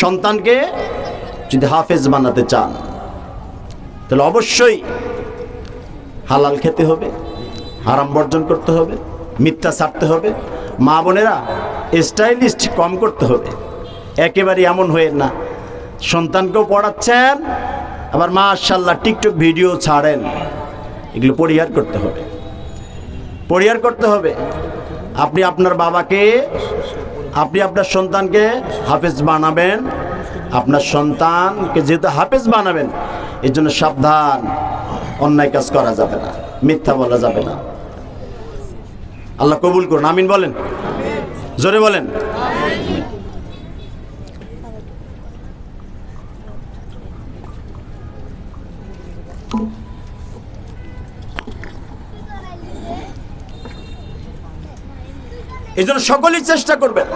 সন্তানকে যদি হাফেজ বানাতে চান, তাহলে অবশ্যই হালাল খেতে হবে, হারাম বর্জন করতে হবে মিথ্যা ছাড়তে হবে, মা বোনেরা স্টাইলিস্ট কম করতে হবে। একেবারে এমন হয়ে না। সন্তানকেও পড়াচ্ছেন, আবার মাশাল্লাহ টিকটক ভিডিও ছাড়েন। এগুলো পরিহার করতে হবে। পরিহার করতে হবে। আপনি আপনার বাবাকে আপনি আপনার সন্তানকে হাফেজ বানাবেন, আপনার সন্তানকে যেহেতু হাফেজ বানাবেন এর জন্য সাবধান, অন্যায় কাজ করা যাবে না, মিথ্যা বলা যাবে না। আল্লাহ কবুল করুন, আমিন বলেন? জোরে বলেন? এই জন্য সকলেই চেষ্টা করবেন।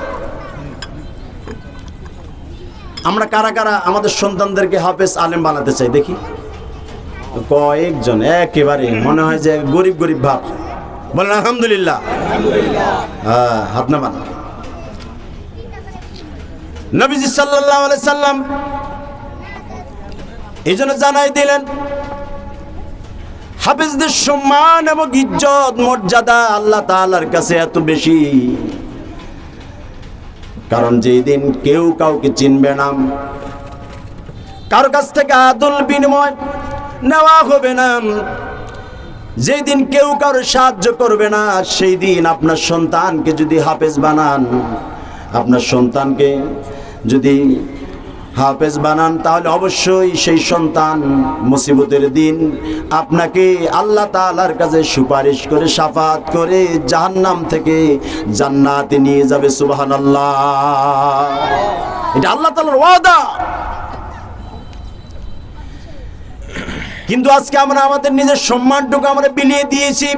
আমরা কারা কারা আমাদের সন্তানদেরকে হাফেজ আলেম বানাতে চাই দেখি। কয়েকজন, একেবারে মনে হয় যে গরিব গরিব ভাব। বলেন, আলহামদুলিল্লাহ। হ্যাঁ হাত নামান। নবীজি সাল্লাহ সাল্লাম এই জন্য জানাই দিলেন হাফিজদের সম্মান এবং ইজ্জত, মর্যাদা আল্লাহ তাআলার কাছে এত বেশি। কারণ যেই দিন কেউ কাউকে চিনবে না, কারও কাছ থেকে আদল বিনিময় নেওয়া হবে না। যেই দিন কেউ কারও সাহায্য করবে না সেই দিন আপনার সন্তানকে যদি হাফেজ বানান, আপনার সন্তানকে যদি হাফেজ বানান, তাহলে অবশ্যই সেই সন্তান মুসিবতের দিন আপনাকে আল্লাহ তাআলার কাছে সুপারিশ করে, সাফাত করে জাহান্নাম থেকে জান্নাতে নিয়ে যাবে, সুবহানাল্লাহ। এটা আল্লাহ তালার ওয়াদা। কিন্তু আজকে আমরা আমাদের নিজের সম্মানটুকু আমরা বিলিয়ে দিয়েছি।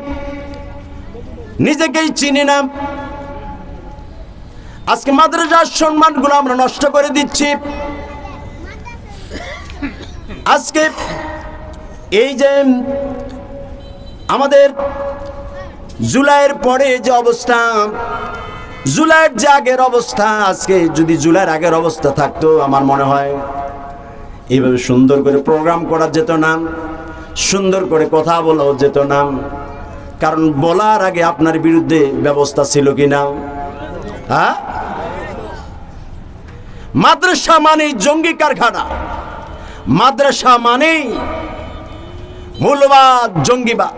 নিজেকেই চিনি না। আজকে মাদ্রাসার সম্মানগুলো আমরা নষ্ট করে দিচ্ছি। আজকে এই যে আমাদের জুলাইয়ের পরে যে অবস্থা, জুলাইয়ের যে আগের অবস্থা, আজকে যদি জুলাইয়ের আগের অবস্থা থাকতো, আমার মনে হয় এইভাবে সুন্দর করে প্রোগ্রাম করা যেত না, সুন্দর করে কথা বলাও যেত না। কারণ বলার আগে আপনার বিরুদ্ধে ব্যবস্থা ছিল কি না হ্যাঁ? মাদ্রাসা মানে জঙ্গি কারখানা। মাদ্রাসা মানে মূল্যবাদ জঙ্গিবাদ।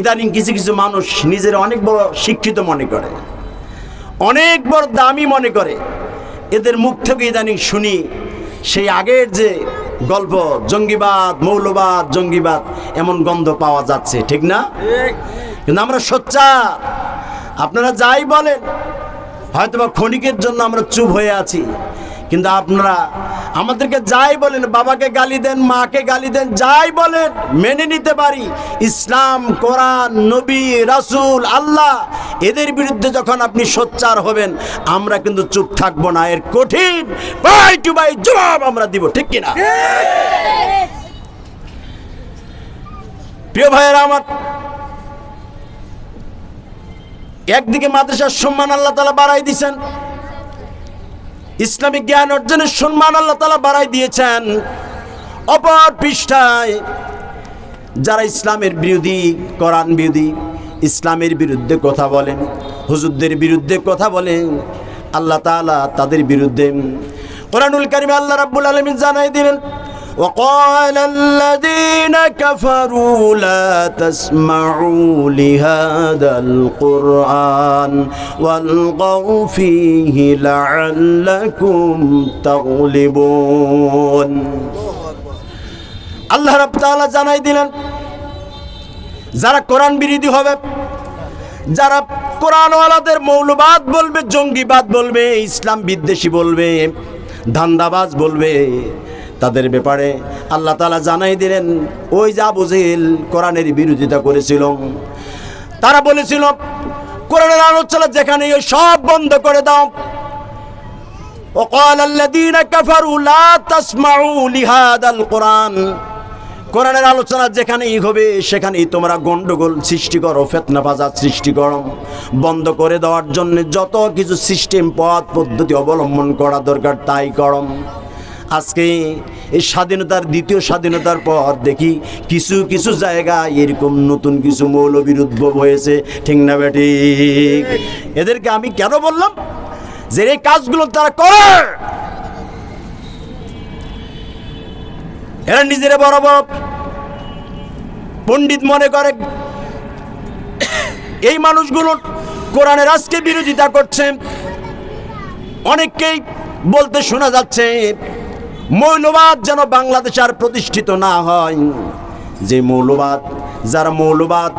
ইদানিং কিছু কিছু মানুষ নিজের অনেক বড় শিক্ষিত মনে করে, অনেক বড় দামি মনে করে। এদের মুখ থেকে ইদানিং শুনি সেই আগের যে গল্প, জঙ্গিবাদ, মৌলবাদ, জঙ্গিবাদ, এমন গন্ধ পাওয়া যাচ্ছে, ঠিক না? কিন্তু আমরা সোচ্চার। আপনারা যাই বলেন, হয়তোবা ক্ষণিকের জন্য আমরা চুপ হয়ে আছি। কিন্তু আপনারা আমাদেরকে যাই বলেন, বাবাকে গালি দেন, মাকে গালি দেন, যাই বলেন, মেনে নিতে পারি। ইসলাম, কোরআন, নবী, রাসূল, আল্লাহ, এদের বিরুদ্ধে যখন আপনি সোচ্চার হবেন, আমরা কিন্তু চুপ থাকব না। এর কঠিন বাই টু বাই জবাব আমরা দিব, ঠিক কিনা? প্রিয় ভাইয়েরা আমার, একদিকে মাদ্রাসার সম্মান আল্লাহ তালা বাড়াই দিয়েছেন ইসলামিক জ্ঞান অর্জনের সম্মান আল্লাহ তালা বাড়াই দিয়েছেন অপর পৃষ্ঠায় যারা ইসলামের বিরোধী কোরআন বিরোধী ইসলামের বিরুদ্ধে কথা বলেন হুজুরদের বিরুদ্ধে কথা বলেন আল্লাহ তাআলা তাদের বিরুদ্ধে কোরআনুল কারিমে আল্লাহ রাব্বুল আলামিন জানাই দিলেন وقال الذين كفروا لا تسمعوا لهذا القرآن والغوا فيه لعلكم تغلبون আল্লাহ রাব তাআলা জানাই দিলেন যারা কোরআন বিরোধী হবে যারা কোরআনওয়ালাদের মৌলবাদ বলবে জঙ্গিবাদ বলবে ইসলাম বিদ্বেষী বলবে ধান্দাবাজ বলবে তাদের ব্যাপারে আল্লাহ তালা জানাই দিলেন ওই যা বুঝিল কোরআনের বিরোধিতা করেছিল তারা বলেছিল কোরআনের আলোচনা যেখানে ওই সব বন্ধ করে দাও وقال الذين كفروا لا تسمعوا لهذا القرآن কোরআনের আলোচনা যেখানেই হবে সেখানেই তোমরা গন্ডগোল সৃষ্টি করো ফেতনা বাজার সৃষ্টি করো বন্ধ করে দেওয়ার জন্য যত কিছু সিস্টেম পথ পদ্ধতি অবলম্বন করা দরকার তাই করম আজকে এই স্বাধীনতার দ্বিতীয় স্বাধীনতার পর দেখি কিছু কিছু জায়গায় এরকম নতুন কিছু মৌলবীর উদ্ভব হয়েছে। ঠিক না বেটি এদেরকে আমি কেন বললাম? যে এই কাজগুলো তারা করে। এরা নিজেরা বড় বড় পণ্ডিত মনে করে। এই মানুষগুলো কোরআনের আজকে বিরোধিতা করছে। অনেককেই বলতে শোনা যাচ্ছে। মৌলবাদ যেন বাংলাদেশ আর প্রতিষ্ঠিত না হয়। যে মৌলবাদ যারা মৌলবাদ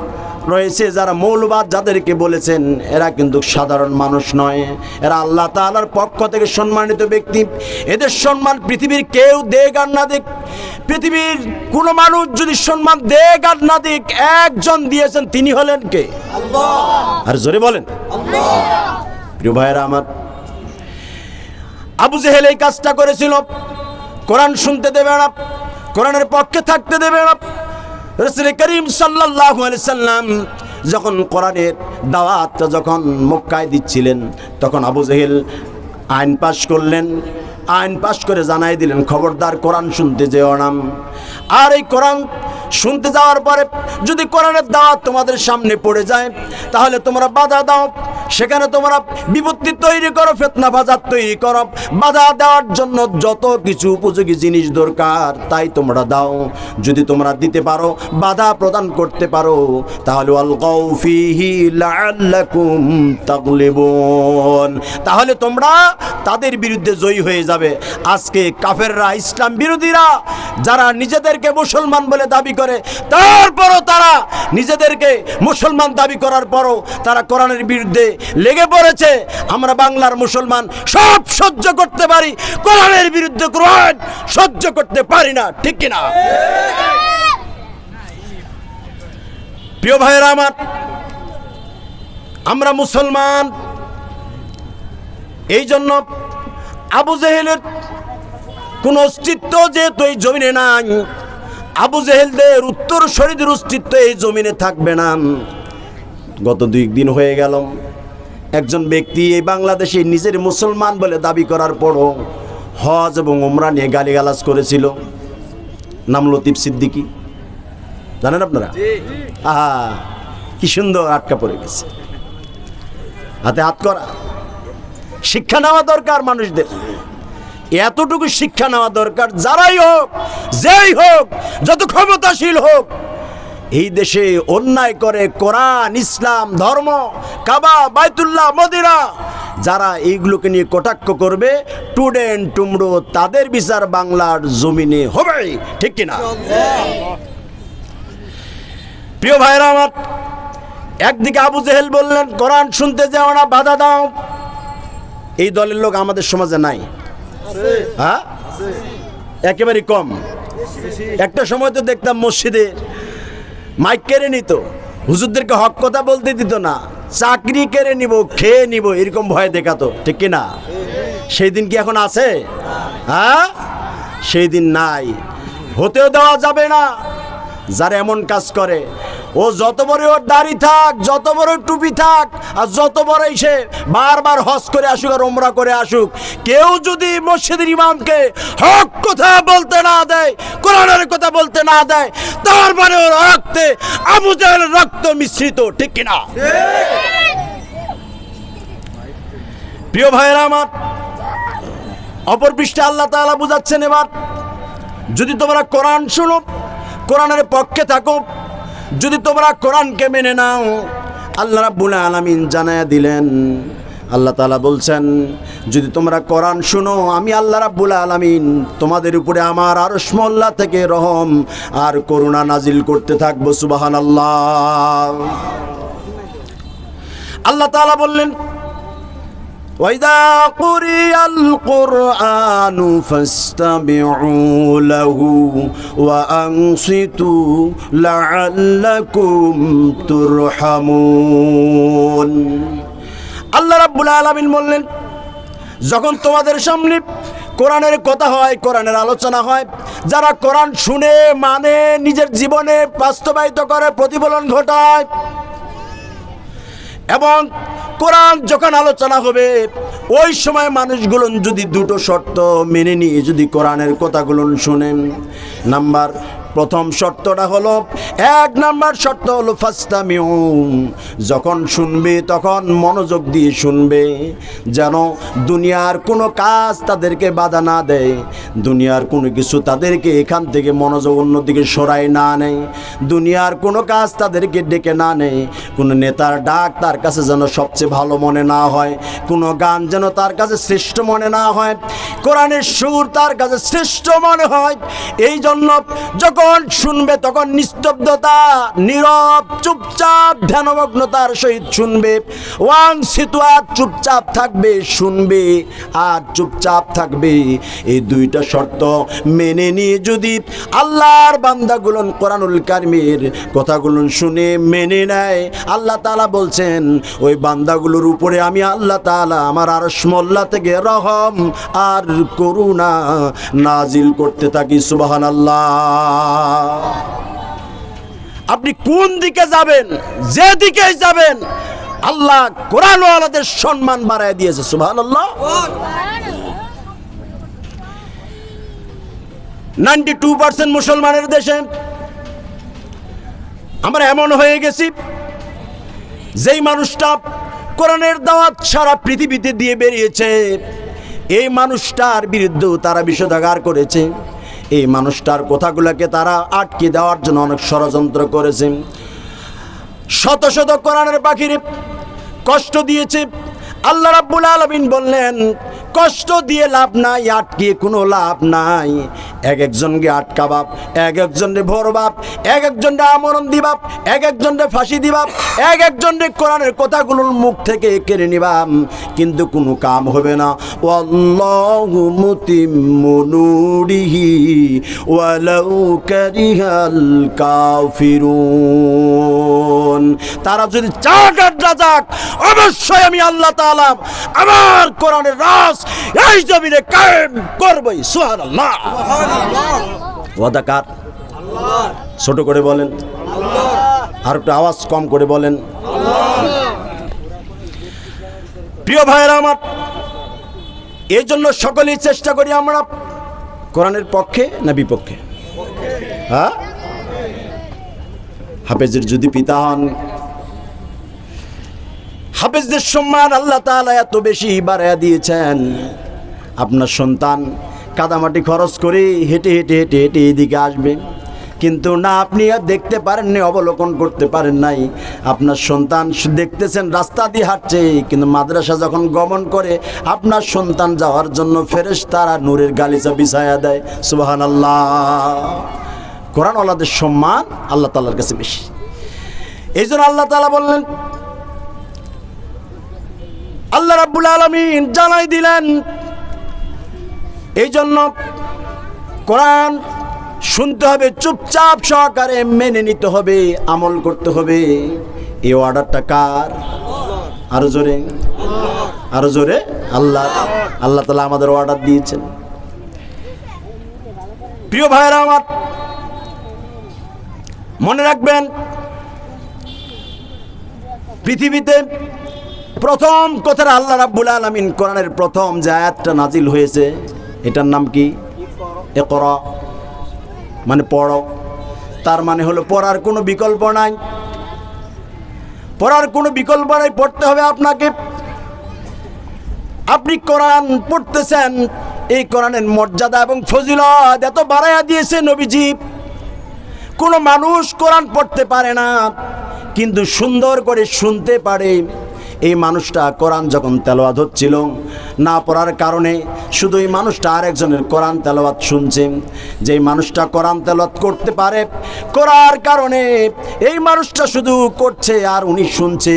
রয়েছে যারা মৌলবাদ যাদেরকে বলেছেন এরা কিন্তু সাধারণ মানুষ নয়। এরা আল্লাহ তাআলার পক্ষ থেকে সম্মানিত ব্যক্তি। এদের সম্মান পৃথিবীর কেউ দেখ আর না দেখ। পৃথিবীর কোনো মানুষ যদি সম্মান দেখ আর না দেখ একজন দিয়েছেন তিনি হলেন কে? আর জোরে বলেন। প্রিয় ভাইয়েরা আমার আবু জেহেল এই কাজটা করেছিল। কোরআন শুনতে দেবে না কোরআনের পক্ষে থাকতে দেবে না রসুল করিম আলাইহি সাল্লাম যখন কোরআনের দাওয়াতটা যখন মক্কায় দিচ্ছিলেন, তখন আবু জেহেল আইন পাশ করলেন। আইন পাশ করে জানাই দিলেন, খবরদার, কোরআন শুনতে যেও নাম আর এই কোরআন শুনতে যাওয়ার পরে যদি কোরআনের দাওয়াত তোমাদের সামনে পড়ে যায়, তাহলে তোমরা বাধা দাও। সেখানে তোমরা বিপত্তি তৈরি করো, ফেতনা বাজার তৈরি করো। বাধা দেওয়ার জন্য যত কিছু উপযোগী জিনিস দরকার, তাই তোমরা দাও। যদি তোমরা দিতে পারো, বাধা প্রদান করতে পারো, তাহলে তাহলে তোমরা তাদের বিরুদ্ধে জয়ী হয়ে যাবে। আজকে কাফেররা, ইসলাম বিরোধীরা, যারা নিজেদেরকে মুসলমান বলে দাবি করে, তারপরও তারা নিজেদেরকে মুসলমান দাবি করার পরও তারা কোরআনের বিরুদ্ধে লেগে পড়েছে। আমরা বাংলার মুসলমান সব সহ্য করতে পারি, কোরআনের বিরুদ্ধে কোরআন সহ্য করতে পারি না, ঠিক কিনা? প্রিয় ভাইয়েরা আমার, আমরা মুসলমান, এই জন্য আবু জেহেলের কোন অস্তিত্ব যেহেতু এই জমিনে নাই, আবু জেহেলদের উত্তর শরীরের অস্তিত্ব এই জমিনে থাকবে না। গত দুই দিন হয়ে গেল একজন ব্যক্তি এই বাংলাদেশে নিজের মুসলমান বলে দাবি করার পরও হজ এবং ওমরা নিয়ে গালিগালাজ করেছিল। নাম লতিফ সিদ্দিকি। জানেন আপনারা? আহা কি সুন্দর আটকা পড়ে গেছে। হাতে হাত করা। শিক্ষা নেওয়া দরকার মানুষদের। এতটুকু শিক্ষা নেওয়া দরকার যারাই হোক যেই হোক যত ক্ষমতাশীল হোক এই দেশে অন্যায় করে কোরআন, ইসলাম, ধর্ম, কাবা, বাইতুল্লাহ মদিরা যারা এইগুলোকে নিয়ে কটাক্ষ করবে টুডেন টুমড়ো তাদের বিচার বাংলার জমিনে হবে, ঠিক কিনা? প্রিয় ভাইরা আমার, একদিকে আবু জেহেল বললেন, কোরআন শুনতে যাও না, বাধা দাও। এই দলের লোক আমাদের সমাজে নাই। হ্যাঁ? একেবারে কম। একটা সময় তো দেখতাম মসজিদে মাইক কেড়ে নিত। হুজুরদেরকে হক কথা বলতে দিত না। চাকরি কেড়ে নিব, খেয়ে নিব, এরকম ভয় দেখাতো, ঠিক কি না সেই দিন কি এখন আছে? হ্যাঁ? সেই দিন নাই। হতেও দেওয়া যাবে না। যারা এমন কাজ করে। ও যত বড় ওর দাড়ি থাক, যত বড় টুপি থাক, আর যত বড়ই সে বারবার হজ করে আসুক আর ওমরা করে আসুক, কেউ যদি মসজিদের ইমামকে হক কথা বলতে না দেয়, কোরআনের কথা বলতে না দেয়, তারপরে ওর রক্তে, আবু জাহেলের রক্ত মিশ্রিত, ঠিক কিনা? প্রিয় ভাইয়েরা আমার, অপর পৃষ্ঠে আল্লাহ তাআলা বুঝাচ্ছেন এবার, যদি তোমরা কোরআন শুনো কোরআনের পক্ষে থাকো যদি তোমরা কোরআনকে মেনে নাও, আল্লাহ রাব্বুল আলামিন জানায়া দিলেন। আল্লাহ তাআলা বলছেন, যদি তোমরা কোরআন শুনো, আমি আল্লাহ রাব্বুল আলামিন তোমাদের উপরে আমার আরশ মোল্লা থেকে রহম আর করুণা নাজিল করতে থাকব, সুবহানাল্লাহ। আল্লাহ আল্লাহ তাআলা বললেন وإذا قرئ القرآن فاستمعوا له وأنصتوا لعلكم ترحمون আল্লাহ রাব্বুল আলামিন বললেন যখন তোমাদের সামনে কোরআনের কথা হয় কোরআনের আলোচনা হয় যারা কোরআন শুনে মানে নিজের জীবনে বাস্তবায়িত করে প্রতিফলন ঘটায় এবং কোরআন যখন আলোচনা হবে, ওই সময় মানুষগুলো যদি দুটো শর্ত মেনে নিয়ে যদি কোরআনের কথাগুলো শোনেন। নাম্বার প্রথম শর্তটা হলো, এক নাম্বার শর্ত হলো ফাস্তামিউ। যখন শুনবে, তখন মনোযোগ দিয়ে শুনবে, যেন দুনিয়ার কোনো কাজ তাদেরকে বাধা না দেয়। দুনিয়ার কোনো কিছু তাদেরকে এখান থেকে মনোযোগ অন্যদিকে সরাই না নেয়। দুনিয়ার কোনো কাজ তাদেরকে ডেকে না নেয়। কোনো নেতার ডাক তার কাছে যেন সবচেয়ে ভালো মনে না হয়। কোনো গান যেন তার কাছে শ্রেষ্ঠ মনে না হয়। কোরআনের সুর তার কাছে শ্রেষ্ঠ মনে হয়। এই জন্য যখন শুনবে, তখন নিস্তব্ধতা, নীরব, চুপচাপ, ধ্যানমগ্নতার সহিত শুনবে। ওয়াং সিতুয়া চুপচাপ থাকবে, শুনবে আর চুপচাপ থাকবে। এই দুইটা শর্ত মেনে নিয়ে যদি আল্লাহর বান্দাগুলো কোরআনুল কারিমের কথাগুলো শুনে মেনে নেয়, আল্লাহ তাআলা বলছেন, ওই বান্দাগুলোর উপরে আমি আল্লাহ তাআলা আমার আরশ মোল্লা থেকে রহম আর করুণা নাজিল করতে থাকি, সুবহানাল্লাহ। আপনি কোন দিকে যাবেন? যে দিকে যাবেন? আল্লাহ কোরআন আলাদের সম্মান বাড়ায় দিয়েছে, সুবহানাল্লাহ। নাইনটি টু পার্সেন্ট মুসলমানের দেশে আমরা এমন হয়ে গেছি, যেই মানুষটা কোরআনের দাওয়াত সারা পৃথিবীতে দিয়ে বেরিয়েছে, এই মানুষটার বিরুদ্ধেও তারা বিষোদাগার করেছে। এই মানুষটার কথাগুলোকে তারা আটকে দেওয়ার জন্য অনেক ষড়যন্ত্র করেছে। শত শত কোরআনের পাখির কষ্ট দিয়েছে। আল্লাহ রাব্বুল আলমিন বললেন, কষ্ট দিয়ে লাভ নাই, আটকে কোনো লাভ নাই। এক একজনকে আটকাবাপ এক একজনকে ভরবাপ এক একজনকে আমরণ দিবাপ এক একজনকে ফাঁসি দিবাপ এক একজনকে কোরআনের কথাগুলোর মুখ থেকে কেড়ে নিবাম কিন্তু কোনো কাম হবে না। ওয়াল্লাহু মুতিম্মু নূরিহি ওয়ালাউ কারিহাল কাফিরুন। তারা যদি চাক না চাক অবশ্যই আমি আল্লাহ তাআলা আমার কোরআনের রাস এই জমিনে কায়েম করবই, সুবহানাল্লাহ। ওয়াদা কার? ছোট করে বলেন। আর একটু আওয়াজ কম করে বলেন। প্রিয় ভাইয়েরা আমার এই জন্য সকলেই চেষ্টা করি আমরা কোরআনের পক্ষে না বিপক্ষে? হ্যাঁ? হাফেজের যদি পিতা হন হাফেজদের সম্মান আল্লাহ তাআলা এত বেশি বাড়াইয়া দিয়েছেন। আপনার সন্তান কাদামাটি খরচ করে, হেঁটে হেঁটে হেঁটে হেঁটে এদিকে আসবে। কিন্তু না, আপনি আর দেখতে পারেননি, অবলোকন করতে পারেন নাই। আপনার সন্তান দেখতেছেন, রাস্তা দিয়ে হাঁটছে, কিন্তু মাদ্রাসা যখন গমন করে, আপনার সন্তান যাওয়ার জন্য ফেরেশ তারা নূরের গালিচা বিছায়া দেয়। সুবাহান আল্লাহ কোরআন আল্লাহদের সম্মান আল্লাহ তাল্লার কাছে বেশি। এই জন্য আল্লাহ তালা বললেন, আল্লাহ রাব্বুল আলমিন জানাই দিলেন এই জন্য কোরআন শুনতে হবে, চুপচাপ সহকারে মেনে নিতে হবে, আমল করতে হবে। এই অর্ডারটা কার? আরও জোরে। আরও জোরে। আল্লাহ আল্লাহ তালা আমাদের অর্ডার দিয়েছেন। প্রিয় ভাইয়েরা আমার, মনে রাখবেন, পৃথিবীতে প্রথম কথাটা আল্লাহ রাব্বুল আলামিন কোরআনের প্রথম যে আয়াতটা নাজিল হয়েছে এটার নাম কি? একরা মানে পড়ো। তার মানে হলো পড়ার কোনো বিকল্প নাই। পড়ার কোনো বিকল্প নাই, পড়তে হবে আপনাকে। আপনি কোরআন পড়তেছেন, এই কোরআনের মর্যাদা এবং ফজিলত এত বাড়াইয়া দিয়েছে নবীজি। কোনো মানুষ কোরআন পড়তে পারে না, কিন্তু সুন্দর করে শুনতে পারে। এই মানুষটা কোরআন যখন তেলাওয়াত হচ্ছিল না পড়ার কারণে শুধু এই মানুষটা আরেকজনের কোরআন তেলাওয়াত শুনছে। যেই মানুষটা কোরআন তেলাওয়াত করতে পারে করার কারণে এই মানুষটা শুধু করছে আর উনি শুনছে।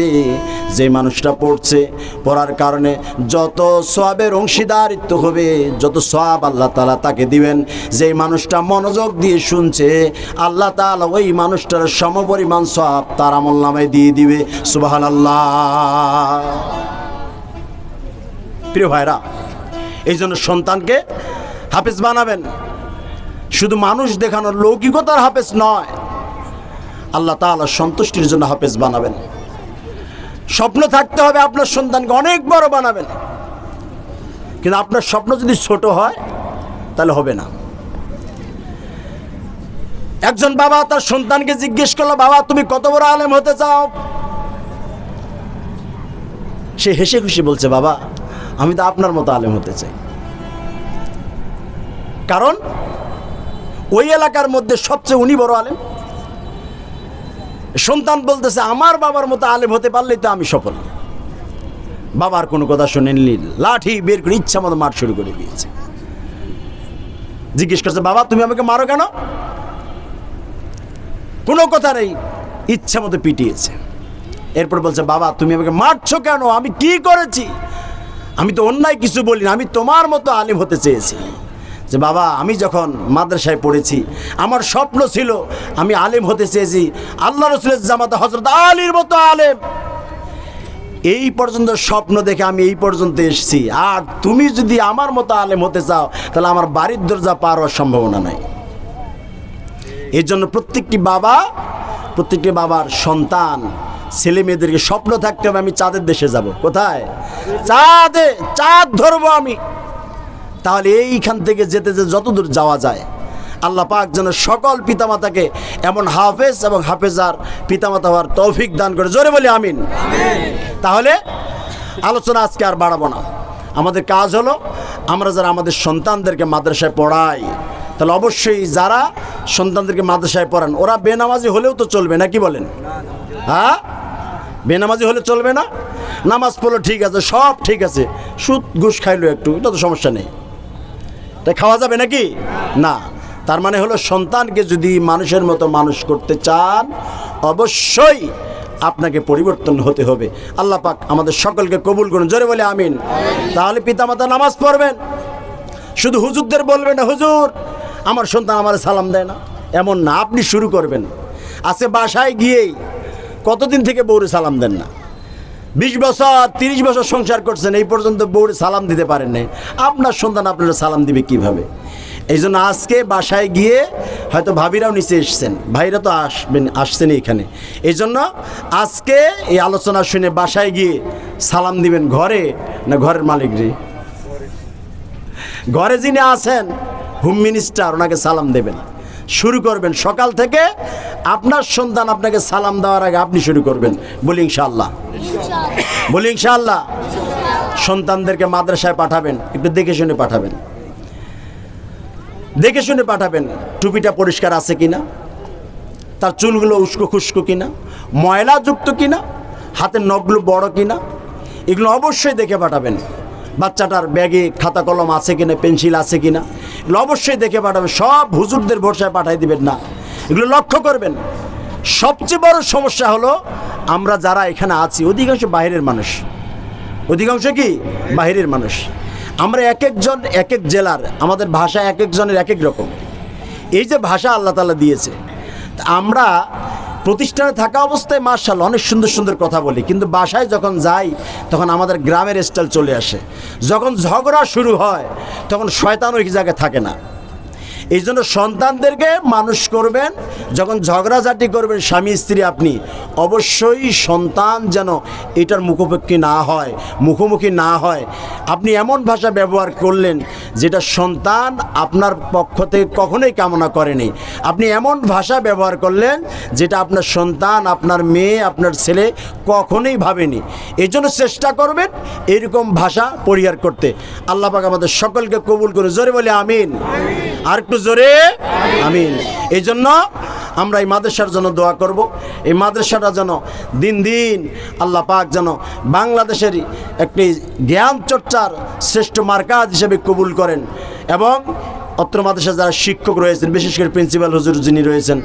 যে মানুষটা পড়ছে পড়ার কারণে যত সবের অংশীদারিত্ব হবে, যত সব আল্লাহ তালা তাকে দিবেন। যেই মানুষটা মনোযোগ দিয়ে শুনছে, আল্লাহ তালা ওই মানুষটার সমপরিমাণ সব তার আমল নামায় দিয়ে দিবে। সুবাহান আল্লাহ প্রিয় ভাইরা, এই জন্য সন্তানকে হাফেজ বানাবেন। শুধু মানুষ দেখানোর লৌকিকতার হাফেজ নয়, আল্লাহ তাআলা সন্তুষ্টির জন্য হাফেজ বানাবেন। স্বপ্ন থাকতে হবে আপনার সন্তানকে অনেক বড় বানাবেন। কিন্তু আপনার স্বপ্ন যদি ছোট হয়, তাহলে হবে না। একজন বাবা তার সন্তানকে জিজ্ঞেস করল, বাবা, তুমি কত বড় আলেম হতে চাও? সে হেসে খুশি বলছে, বাবা, আমি তো আপনার মতো আলেম হতে চাই। কারণ ওই এলাকার মধ্যে সবচেয়ে উনি বড় আলেম। সন্তান বলতেছে, আমার বাবার মতো আলেম হতে পারলেই তো আমি সফল। বাবার কোনো কথা শুনেননি, লাঠি বের করে ইচ্ছা মতো মার শুরু করে দিয়েছে। জিজ্ঞেস করছে, বাবা, তুমি আমাকে মারো কেন? কোনো কথা নেই ইচ্ছা মতো পিটিয়েছে। এরপর বলছে, বাবা, তুমি আমাকে মারছো কেন? আমি কি করেছি? আমি তো অন্যায় কিছু বলি না আমি তোমার মতো আলিম হতে চেয়েছি। যে, বাবা, আমি যখন মাদ্রাসায় পড়েছি, আমার স্বপ্ন ছিল আমি আলেম হতে চেয়েছি। আল্লাহ রসুলের জামাতা হজরত আলীর মতো আলেম। এই পর্যন্ত স্বপ্ন দেখে আমি এই পর্যন্ত এসেছি। আর তুমি যদি আমার মতো আলেম হতে চাও, তাহলে আমার বাড়ির দরজা পার হওয়ার সম্ভাবনা নাই। এই জন্য প্রত্যেকটি বাবা, প্রত্যেকটি বাবার সন্তান, ছেলে মেয়েদেরকে স্বপ্ন থাকতে হবে, আমি চাঁদের দেশে যাব। কোথায়? চাঁদে, চাঁদ ধরবো আমি। তাহলে এইখান থেকে যেতে যে যতদূর যাওয়া যায়, আল্লাহ পাক যেন সকল পিতামাতাকে এমন হাফেজ এবং হাফেজার পিতামাতা হওয়ার তৌফিক দান করে। জোরে বলি আমিন। তাহলে আলোচনা আজকে আর বাড়াবো না। আমাদের কাজ হলো, আমরা যারা আমাদের সন্তানদেরকে মাদ্রাসায় পড়াই, তাহলে অবশ্যই যারা সন্তানদেরকে মাদ্রাসায় পড়ান। ওরা বেনামাজি হলেও তো চলবে না, কি বলেন? হ্যাঁ? বেনামাজি হলে চলবে না? নামাজ পড়ল ঠিক আছে, সব ঠিক আছে। সুদ ঘুষ খাইলো একটু, এটা তো সমস্যা নেই। তাই খাওয়া যাবে নাকি? না। তার মানে হলো সন্তানকে যদি মানুষের মতো মানুষ করতে চান, অবশ্যই আপনাকে পরিবর্তন হতে হবে। আল্লাহ পাক আমাদের সকলকে কবুল করুন, জোরে বলে আমিন। তাহলে পিতামাতা নামাজ পড়বেন। শুধু হুজুরদের বলবেন না, হুজুর আমার সন্তান আমার সালাম দেয় না। এমন না, আপনি শুরু করবেন। আজকে বাসায় গিয়েই কতদিন থেকে বউরে সালাম দেন না? বিশ বছর, তিরিশ বছর সংসার করছেন, এই পর্যন্ত বউরে সালাম দিতে পারেন নাই। আপনার সন্তান আপনারা সালাম দিবে কীভাবে? এই জন্য আজকে বাসায় গিয়ে হয়তো ভাবিরাও নিচে এসছেন, ভাইরা তো আসবেন আসছেন এখানে। এই জন্য আজকে এই আলোচনা শুনে বাসায় গিয়ে সালাম দিবেন ঘরে না ঘরের মালিক রে? ঘরে যিনি আছেন হোম মিনিস্টার ওনাকে সালাম দেবেন। শুরু করবেন সকাল থেকে। আপনার সন্তান আপনাকে সালাম দেওয়ার আগে আপনি শুরু করবেন। বলি ইনশাল্লাহ বলি ইনশাল্লাহ সন্তানদেরকে মাদ্রাসায় পাঠাবেন। একটু দেখে শুনে পাঠাবেন। দেখে শুনে পাঠাবেন টুপিটা পরিষ্কার আছে কিনা? তার চুলগুলো উস্কো খুস্কো কিনা? ময়লাযুক্ত কিনা? হাতের নখগুলো বড় কিনা? এগুলো অবশ্যই দেখে পাঠাবেন। বাচ্চাটার ব্যাগে খাতা কলম আছে কিনা, পেন্সিল আছে কিনা, এগুলো অবশ্যই দেখে পাঠাবেন। সব হুজুরদের ভরসায় পাঠাই দিবেন না। এগুলো লক্ষ্য করবেন। সবচেয়ে বড় সমস্যা হলো, আমরা যারা এখানে আছি, অধিকাংশ বাইরের মানুষ। অধিকাংশ কি? বাইরের মানুষ। আমরা এক একজন, এক এক জেলার, আমাদের ভাষা এক একজনের এক এক রকম। এই যে ভাষা আল্লাহ তালা দিয়েছে আমরা প্রতিষ্ঠানে থাকা অবস্থায় মার্শাল অনেক সুন্দর সুন্দর কথা বলি। কিন্তু বাসায় যখন যাই, তখন আমাদের গ্রামের স্টাইল চলে আসে। যখন ঝগড়া শুরু হয়, তখন শয়তান ওই জায়গায় থাকে না। এই জন্য সন্তানদেরকে মানুষ করবেন, যখন ঝগড়াঝাটি করবেন স্বামী, স্ত্রী, আপনি, অবশ্যই সন্তান যেন এটার মুখোমুখি না হয়, মুখোমুখি না হয়। আপনি এমন ভাষা ব্যবহার করলেন যেটা সন্তান আপনার পক্ষ থেকে কখনোই কামনা করেনি। আপনি এমন ভাষা ব্যবহার করলেন যেটা আপনার সন্তান, আপনার মেয়ে, আপনার ছেলে কখনোই ভাবেনি। এই জন্য চেষ্টা করবেন এরকম ভাষা পরিহার করতে। আল্লাহ পাক আমাদের সকলকে কবুল করে, জোরে বলে আমিন। আর একটু জোরে। আমিন। এই জন্য আমরা এই মাদ্রাসার জন্য দোয়া করব। এই মাদ্রাসাটা যেন দিন দিন আল্লাহ পাক যেন বাংলাদেশের একটি জ্ঞান চর্চার শ্রেষ্ঠ মার্কাজ হিসেবে কবুল করেন এবং অত্র মাদ্রাসা যারা শিক্ষক রয়েছেন, বিশেষ করে প্রিন্সিপাল হুজুর যিনি রয়েছেন,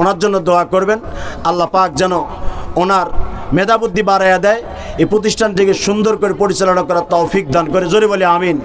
ওনার জন্য দোয়া করবেন। আল্লাহ পাক যেন ওনার মেধাবুদ্ধি বাড়াইয়া দেয়। এই প্রতিষ্ঠানটিকে সুন্দর করে পরিচালনা করার তৌফিক দান করে। জোরে বলে আমিন।